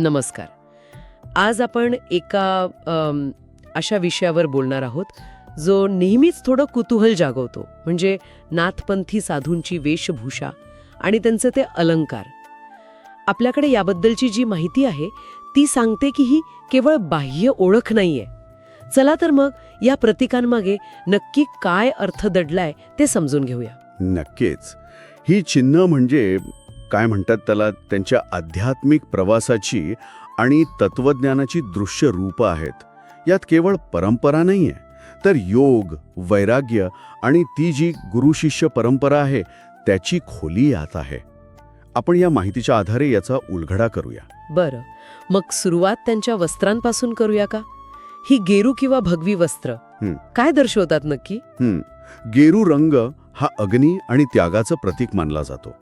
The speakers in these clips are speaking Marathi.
नमस्कार. आज आपण एका अशा विषयावर बोलणार आहोत जो नेहमीच थोडं कुतूहल जागवतो. म्हणजे नाथपंथी साधूंची वेशभूषा आणि त्यांचे ते अलंकार. आपल्याकडे याबद्दलची जी माहिती आहे ती सांगते की ही केवळ बाह्य ओळख नाहीये. चला तर मग या प्रतिकांमागे नक्की काय अर्थ दडलाय ते समजून घेऊया. नक्कीच. ही चिन्ह म्हणजे काय म्हणतात त्याला? त्यांच्या आध्यात्मिक प्रवासाची आणि तत्वज्ञानाची दृश्य रूपं आहेत. यात केवळ परंपरा नाहीये. तर योग वैराग्य आणि ती जी गुरुशिष्य परंपरा आहे त्याची खोली यात आहे. आपण या माहितीच्या आधारे याचा उलगडा करूया. बरं. मग सुरुवात त्यांच्या वस्त्रांपासून करूया का? ही गेरू किंवा भगवी वस्त्र. काय दर्शवतात नक्की? गेरू रंग हा अग्नी आणि त्यागाचं प्रतीक मानला जातो.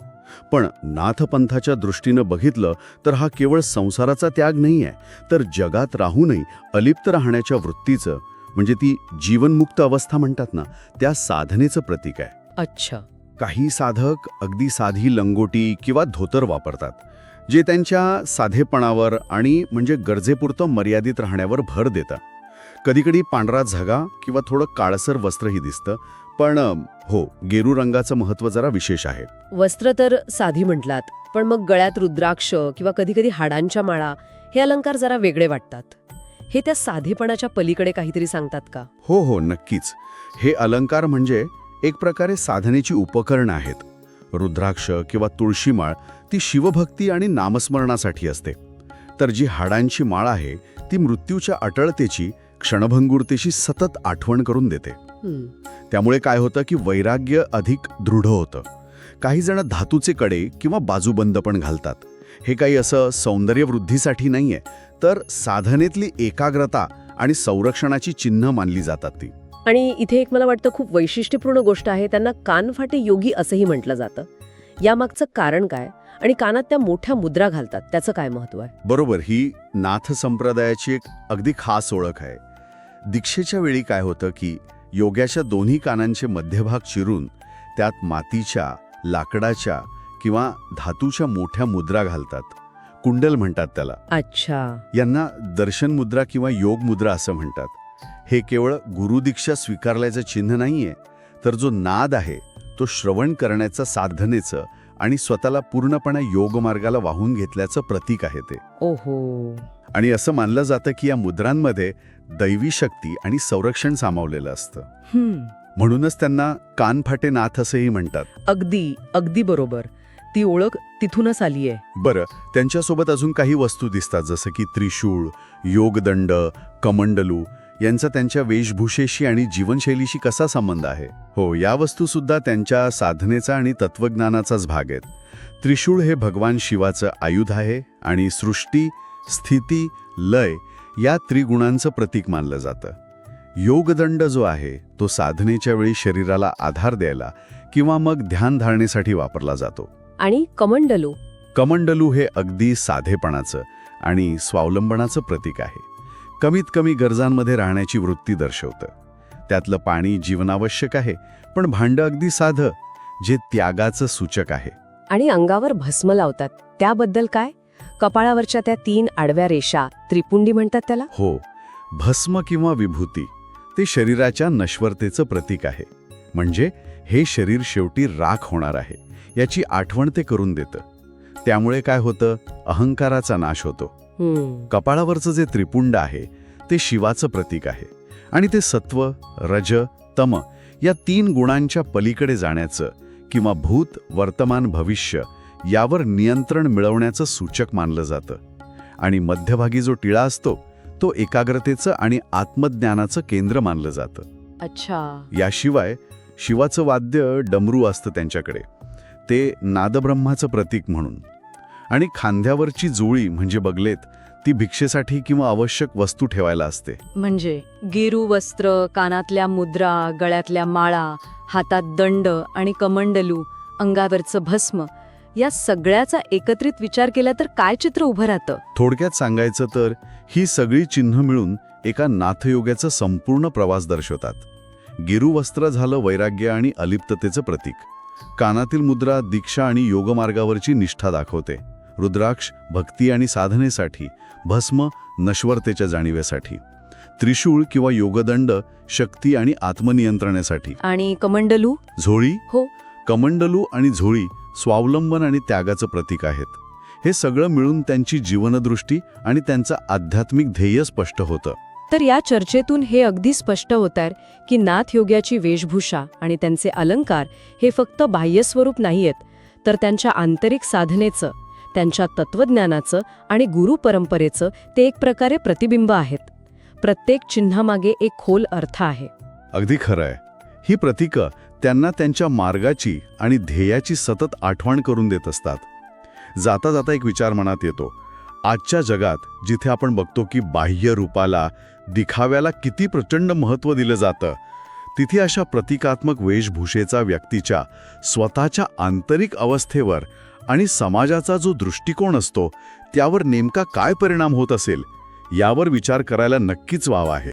पण नाथपंथाच्या दृष्टीनं बघितलं तर हा केवळ संसाराचा त्याग नाही आहे तर जगात राहूनही अलिप्त राहण्याच्या वृत्तीचं म्हणजे ती जीवनमुक्त अवस्था म्हणतात ना त्या साधनेचं प्रतीक आहे. अच्छा. काही साधक अगदी साधी लंगोटी किंवा धोतर वापरतात जे त्यांच्या साधेपणावर आणि म्हणजे गरजेपुरतं मर्यादित राहण्यावर भर देतं कधीकधी पांढरा झगा किंवा थोडं काळसर वस्त्रही दिसतं. पण हो गेरू रंगाचं महत्त्व जरा विशेष आहे. वस्त्र तर साधी म्हटलात पण मग गळ्यात रुद्राक्ष किंवा कधी कधी हाडांच्या माळा हे अलंकार जरा वेगळे वाटतात. हे त्या साधेपणाच्या पलीकडे काहीतरी सांगतात का? हो हो नक्कीच. हे अलंकार म्हणजे एक प्रकारे साधनेची उपकरणं आहेत. रुद्राक्ष किंवा तुळशीमाळ ती शिवभक्ती आणि नामस्मरणासाठी असते. तर जी हाडांची माळ आहे ती मृत्यूच्या अटळतेची क्षणभंगुरतेची सतत आठवण करून देते. त्यामुळे काय होतं की वैराग्य अधिक दृढ होतं. काही जण धातूचे कडे किंवा बाजूबंद पण घालतात. हे काही असं सौंदर्यवृद्धीसाठी नाहीये तर साधनेतली एकाग्रता आणि संरक्षणाची चिन्ह मानली जातात ती. आणि इथे एक मला वाटतं खूप वैशिष्ट्यपूर्ण गोष्ट आहे त्यांना कानफाटे योगी असंही म्हटलं जातं. यामागचं कारण काय? आणि कानात त्या मोठ्या मुद्रा घालतात त्याचं काय महत्त्व आहे? बरोबर ही नाथ संप्रदायाची एक अगदी खास ओळख आहे. दीक्षेच्या वेळी काय होतं की योग्याच्या दोन्ही कानांचे मध्यभाग चिरून त्यात मातीच्या लाकडाच्या किंवा धातूच्या मोठ्या मुद्रा घालतात. कुंडल म्हणतात त्याला. अच्छा. यांना दर्शन मुद्रा किंवा योग मुद्रा असं म्हणतात. हे केवळ गुरुदीक्षा स्वीकारल्याचं चिन्ह नाहीये तर जो नाद आहे तो श्रवण करण्याचं साधनेचं आणि स्वतःला पूर्णपणे योगमार्गाला वाहून घेतल्याचं प्रतीक आहे ते. ओहो. आणि असं मानलं जातं की या मुद्रांमध्ये दैवी शक्ती आणि संरक्षण सामावलेलं असतं. म्हणूनच त्यांना कानफाटे नाथ असंही म्हणतात. अगदी अगदी बरोबर. ती ओळख तिथूनच आली आहे. बरं त्यांच्यासोबत अजून काही वस्तू दिसतात जसं की त्रिशूळ योगदंड कमंडलू. यांचा त्यांच्या वेशभूषेशी आणि जीवनशैलीशी कसा संबंध आहे? हो या वस्तू सुद्धा त्यांच्या साधनेचा आणि तत्वज्ञानाचाच भाग आहेत. त्रिशूळ हे भगवान शिवाचं आयुध आहे आणि सृष्टी स्थिती लय या त्रिगुणांचं प्रतीक मानलं जातं. योगदंड जो आहे तो साधनेच्या वेळी शरीराला आधार द्यायला किंवा मग ध्यान धारणेसाठी वापरला जातो. आणि कमंडलू. कमंडलू हे अगदी साधेपणाचं आणि स्वावलंबनाचं प्रतीक आहे. कमीत कमी गरजांमध्ये राहण्याची वृत्ती दर्शवतं. त्यातलं पाणी जीवनावश्यक आहे पण भांडं अगदी साधं जे त्यागाचं सूचक आहे. आणि अंगावर भस्म लावतात. त्याबद्दल काय? कपाळावरच्या त्या तीन आडव्या रेषा त्रिपुंडी म्हणतात त्याला? हो. भस्म किंवा विभूती ते शरीराच्या नश्वरतेचं प्रतीक आहे. म्हणजे हे शरीर शेवटी राख होणार आहे याची आठवण ते करून देतं. त्यामुळे काय होतं? अहंकाराचा नाश होतो. कपाळावरचं जे त्रिपुंड आहे ते शिवाचं प्रतीक आहे. आणि ते सत्व रज तम या तीन गुणांच्या पलीकडे जाण्याचं किंवा भूत वर्तमान भविष्य यावर नियंत्रण मिळवण्याचं सूचक मानलं जातं. आणि मध्यभागी जो टिळा असतो तो एकाग्रतेचं आणि आत्मज्ञानाचं केंद्र मानलं जातं. अच्छा. याशिवाय शिवाचं वाद्य डमरू असतं त्यांच्याकडे. ते नादब्रह्माचं प्रतीक म्हणून. आणि खांद्यावरची जोळी म्हणजे बगलेत ती भिक्षेसाठी किंवा आवश्यक वस्तू ठेवायला असते. म्हणजे गेरू वस्त्र कानातल्या मुद्रा गळ्यातल्या माळा हातात दंड आणि कमंडलू अंगावरचं भस्म या सगळ्याचा एकत्रित विचार केला तर काय चित्र उभं राहतं? थोडक्यात सांगायचं तर ही सगळी चिन्ह मिळून एका नाथयोग्याचा संपूर्ण प्रवास दर्शवतात. गिरुवस्त्र झालं वैराग्य आणि अलिप्ततेचं प्रतीक. कानातील मुद्रा दीक्षा आणि योगमार्गावरची निष्ठा दाखवते. रुद्राक्ष भक्ती आणि साधनेसाठी भस्म नश्वरतेच्या जाणीवेसाठी. त्रिशूळ किंवा योगदंड शक्ती आणि आत्मनियंत्रणासाठी. आणि कमंडलू? झोळी? हो. कमंडलू आणि झोळी स्वावलंबन आणि त्यागाचं प्रतीक आहेत. हे सगळं मिळून त्यांची जीवनदृष्टी आणि त्यांचं आध्यात्मिक ध्येय स्पष्ट होतं. तर या चर्चेतून हे अगदी स्पष्ट होत आहे की नाथयोग्याची वेशभूषा आणि त्यांचे अलंकार हे फक्त बाह्यस्वरूप नाहीयेत तर त्यांच्या आंतरिक साधनेचं त्यांच्या तत्वज्ञानाचं आणि गुरु परंपरेचं ते एक प्रकारे प्रतिबिंब आहेत. प्रत्येक चिन्हामागे एक खोल अर्थ आहे. अगदी खरं आहे ही प्रतीकं त्यांना त्यांच्या मार्गाची आणि ध्येयाची सतत आठवण करून देत असतात. जाता जाता एक विचार मनात येतो. आजच्या जगात जिथे आपण बघतो की बाह्य रूपाला दिखाव्याला किती प्रचंड महत्त्व दिलं जातं तिथे अशा प्रतिकात्मक वेशभूषेचा व्यक्तीच्या स्वतःच्या आंतरिक अवस्थेवर आणि समाजाचा जो दृष्टिकोन असतो त्यावर नेमका काय परिणाम होत असेल यावर विचार करायला नक्कीच वाव आहे.